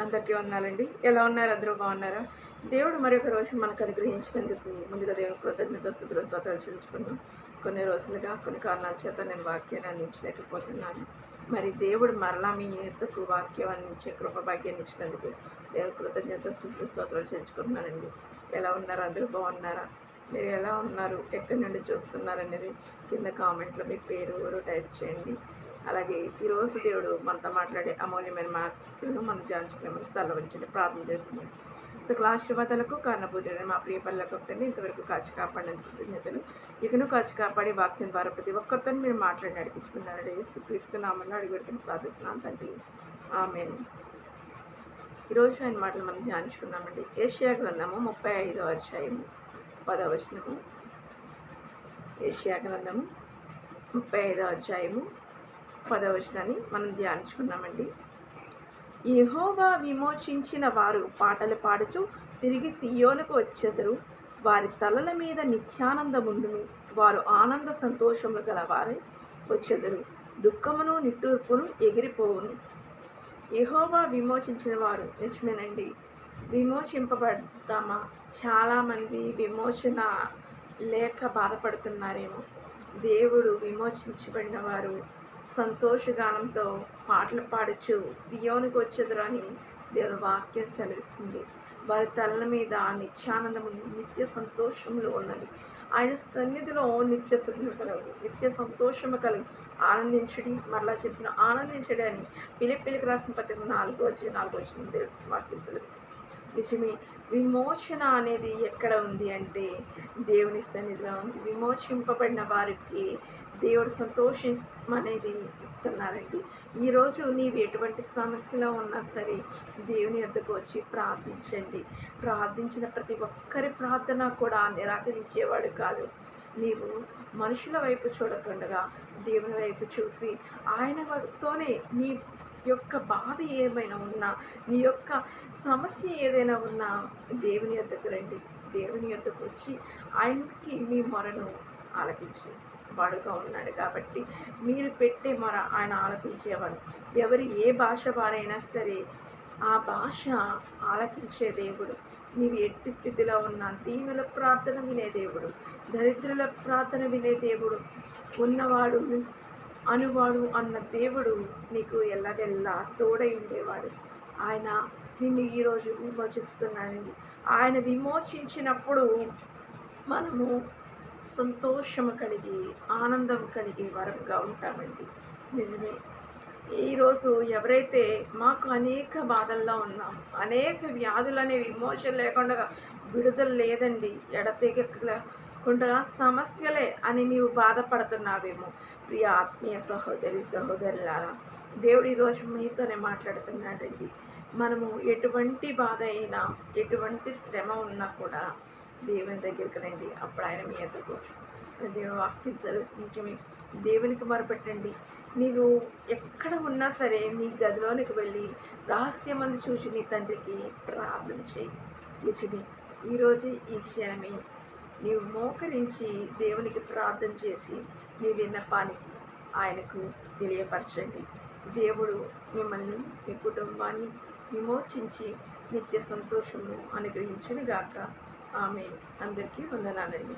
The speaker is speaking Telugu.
అందరికీ వందాలండి. ఎలా ఉన్నారు? అందరూ బాగున్నారా? దేవుడు మరొక రోజు మనకు అనుగ్రహించినందుకు ముందుగా దేవుని కృతజ్ఞత స్థుతులు స్తోత్రాలు కొన్ని రోజులుగా కొన్ని కారణాల చేత నేను వాక్యాన్ని అందించలేకపోతున్నాను. మరి దేవుడు మరలా మీ ఎద్దకు వాక్యం అందించే కృప భాగ్యాన్ని ఇచ్చినందుకు దేవుని కృతజ్ఞత స్థుతులు స్తోత్రాలు ఎలా ఉన్నారు? అందరూ బాగున్నారా? మీరు ఎలా ఉన్నారు? ఎక్కడి నుండి చూస్తున్నారు అనేది కింద కామెంట్లో మీ పేరు ఎవరు టైప్ చేయండి. అలాగే ఈరోజు దేవుడు మనతో మాట్లాడే అమూల్యమైన మాటలను మనం జాంచుకునే తల వంచండి ప్రార్థన చేస్తున్నాం సకల ఆశీర్వాదాలకు కారణభూతులైన మా ప్రియ పనులకు తండ్రి ఇంతవరకు కాచి కాపాడినందుకు కృతజ్ఞతలు. ఇకను కాచి కాపాడి వాక్యం ద్వారా ప్రతి ఒక్కరితో మీరు మాట్లాడి నడిపించుకున్నారని యేసు క్రీస్తు అడిగి ప్రార్థిస్తున్నాను తండ్రి. ఆమె ఈరోజు ఆయన మాటలు మనం ధ్యానించుకున్నామండి ఏషియా గ్రంథము ముప్పై ఐదో అధ్యాయము పదవచనము ఏషియా గ్రంథము ముప్పై ఐదో అధ్యాయము పదవచనాన్ని మనం ధ్యానించుకున్నామండి. యహోవా విమోచించిన వారు పాటలు పాడుచు తిరిగి సియోలకు వచ్చెదరు. వారి తలల మీద నిత్యానందముండును. వారు ఆనంద సంతోషములు గలవారై వచ్చెదరు. దుఃఖమును నిట్టూర్పును ఎగిరిపోవును. యహోవా విమోచించిన వారు నిజమేనండి. విమోచింపబడ్డామా? చాలామంది విమోచన లేక బాధపడుతున్నారేమో. దేవుడు విమోచించబడిన వారు సంతోషగానంతో పాటలు పాడుచు సియోనికి వచ్చేదరని దేవుని వాక్యం సెలవిస్తుంది. వారి తలల మీద నిత్యానందము నిత్య సంతోషములు ఉన్నవి. ఆయన సన్నిధిలో నిత్య సుఖము కలవు నిత్య సంతోషము కలవు. ఆనందించడి మరలా చెప్పిన ఆనందించడి అని పిలిపిలికి రాసిన పత్రిక నాలుగో వచ్చి నాలుగో వచ్చిన వాక్యం తెలుస్తుంది నిజమే విమోచన అనేది ఎక్కడ ఉంది అంటే దేవుని సన్నిధిలో ఉంది. విమోచింపబడిన వారికి దేవుడు సంతోషించమనేది అనేది ఇస్తున్నారండి. ఈరోజు నీవు ఎటువంటి సమస్యలో ఉన్నా సరే దేవుని వద్దకు వచ్చి ప్రార్థించండి. ప్రార్థించిన ప్రతి ఒక్కరి ప్రార్థన కూడా నిరాకరించేవాడు కాదు. నీవు మనుషుల వైపు చూడకుండా దేవుని వైపు చూసి ఆయనతోనే నీ యొక్క బాధ ఏమైనా ఉన్నా నీ యొక్క సమస్య ఏదైనా ఉన్నా దేవుని యొద్దకు రండి. దేవుని యొద్దకు వచ్చి ఆయనకి మీ మొరను ఆలకించి వాడుగా ఉన్నాడు. కాబట్టి మీరు పెట్టే మొర ఆయన ఆలకించేవాడు ఎవరు ఏ భాష వారైనా సరే ఆ భాష ఆలకించే దేవుడు. నీవు ఎట్టి స్థితిలో ఉన్న దీనుల ప్రార్థన వినే దేవుడు. దరిద్రుల ప్రార్థన వినే దేవుడు. ఉన్నవాడు అనువాడు అన్న దేవుడు నీకు ఎల్లవెల్లా తోడై ఉండేవాడు. ఆయన నిన్ను ఈరోజు విమోచిస్తున్నాడండి. ఆయన విమోచించినప్పుడు మనము సంతోషము కలిగి ఆనందం కలిగి వరంగా ఉంటామండి. నిజమే. ఈరోజు ఎవరైతే మాకు అనేక బాధల్లో ఉన్నాం అనేక వ్యాధులు అనేవి విమోచన లేకుండా విడుదల లేదండి ఎడతెగకుండా సమస్యలే అని నీవు బాధపడుతున్నావేమో. ప్రియ ఆత్మీయ సహోదరి సహోదరులారా దేవుడు ఈరోజు మీతోనే మాట్లాడుతున్నాడండి. మనము ఎటువంటి బాధ అయినా ఎటువంటి శ్రమ ఉన్నా కూడా దేవుని దగ్గరికి రండి. అప్పుడు ఆయన మీ యొక్క దేవుని వాక్యం సెలవునించి దేవునికి మొరపెట్టండి. నీవు ఎక్కడ ఉన్నా సరే నీ గదిలోనికి వెళ్ళి రహస్యమని చూసి నీ తండ్రికి ప్రార్థన చేయి. నిజమే. ఈరోజు ఈ క్షణమే నీవు మోకరించి దేవునికి ప్రార్థన చేసి నీ విన్నపానికి ఆయనకు తెలియపరచండి. దేవుడు మిమ్మల్ని మీ కుటుంబాన్ని విమోచించి నిత్య సంతోషము అనుగ్రహించునుగాక. ఆమె అందరికీ వందనాలండి.